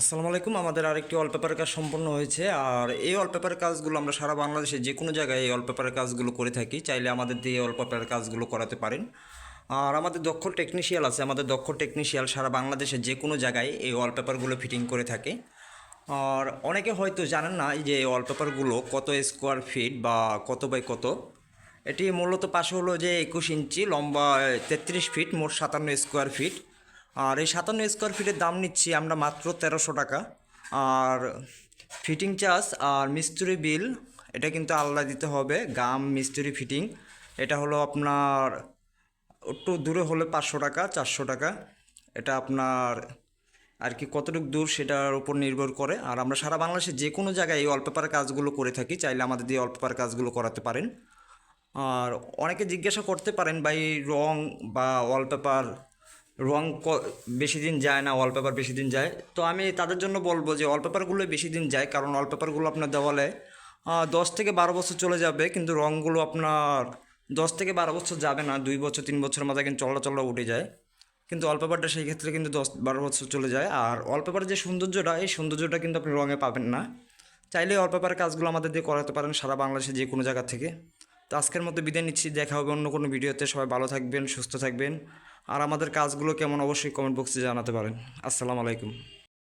আসসালামু আলাইকুম। আমাদের আরেকটি ওয়ালপেপারের কাজ সম্পন্ন হয়েছে। আর এই ওয়ালপেপারের কাজগুলো আমরা সারা বাংলাদেশে যে কোনো জায়গায় এই ওয়ালপেপারের কাজগুলো করে থাকি। চাইলে আমাদের দিয়ে ওয়ালপেপারের কাজগুলো করাতে পারেন। আর আমাদের দক্ষ টেকনিশিয়াল আছে। আমাদের দক্ষ টেকনিশিয়াল সারা বাংলাদেশে যে কোনো জায়গায় এই ওয়ালপেপারগুলো ফিটিং করে থাকে। আর অনেকে হয়তো জানেন না যে এই ওয়ালপেপারগুলো কত স্কোয়ার ফিট বা কত বাই কত। এটি মূলত পাশে হলো যে একুশ ইঞ্চি, লম্বা তেত্রিশ ফিট মোট সাতান্ন স্কোয়ার ফিট আর এই সাতান্ন স্কোয়ার ফিটের দাম নিচ্ছি আমরা মাত্র তেরোশো টাকা। আর ফিটিং চার্জ আর মিস্ত্রি বিল এটা কিন্তু আলাদা দিতে হবে, গাম, মিস্ত্রি ফিটিং এটা হলো আপনার, একটু দূরে হলে পাঁচশো টাকা, চারশো টাকা। এটা আপনার আর কি কতটুকু দূর সেটার উপর নির্ভর করে। আর আমরা সারা বাংলাদেশে যে কোনো জায়গায় এই অল্পেপার কাজগুলো করে থাকি, চাইলে আমাদের দিয়ে অল্পেপার কাজগুলো করাতে পারেন। আর অনেকে জিজ্ঞাসা করতে পারেন, ভাই, রং বা ওয়ালপেপার রং বেশি দিন যায় না ওয়ালপেপার বেশি দিন যায়। তো আমি তাদের জন্য বলব যে ওয়ালপেপারগুলো বেশি দিন যায়, কারণ ওয়ালপেপারগুলো আপনার দেওয়ালে দশ থেকে বারো বছর চলে যাবে, কিন্তু রঙগুলো আপনার দশ থেকে বারো বছর যাবে না, দুই বছর, তিন বছরের মাথায় কিন্তু চল্লা চল্লা উঠে যায়। কিন্তু ওয়ালপেপারটা সেই ক্ষেত্রে কিন্তু দশ, বারো বছর চলে যায়। আর ওয়ালপেপারের যে সৌন্দর্যটা, এই সৌন্দর্যটা কিন্তু আপনি রঙে পাবেন না। চাইলে ওয়ালপেপারের কাজগুলো আমাদের দিয়ে করাতে পারেন সারা বাংলাদেশে যে কোনো জায়গা থেকে। তো আজকের মতো বিদায় নিচ্ছি। দেখা হবে অন্য কোনো ভিডিওতে। সবাই ভালো থাকবেন, সুস্থ থাকবেন। আর আমাদের কাজগুলো কেমন অবশ্যই কমেন্ট বক্সে জানাতে পারেন। আসসালামু আলাইকুম।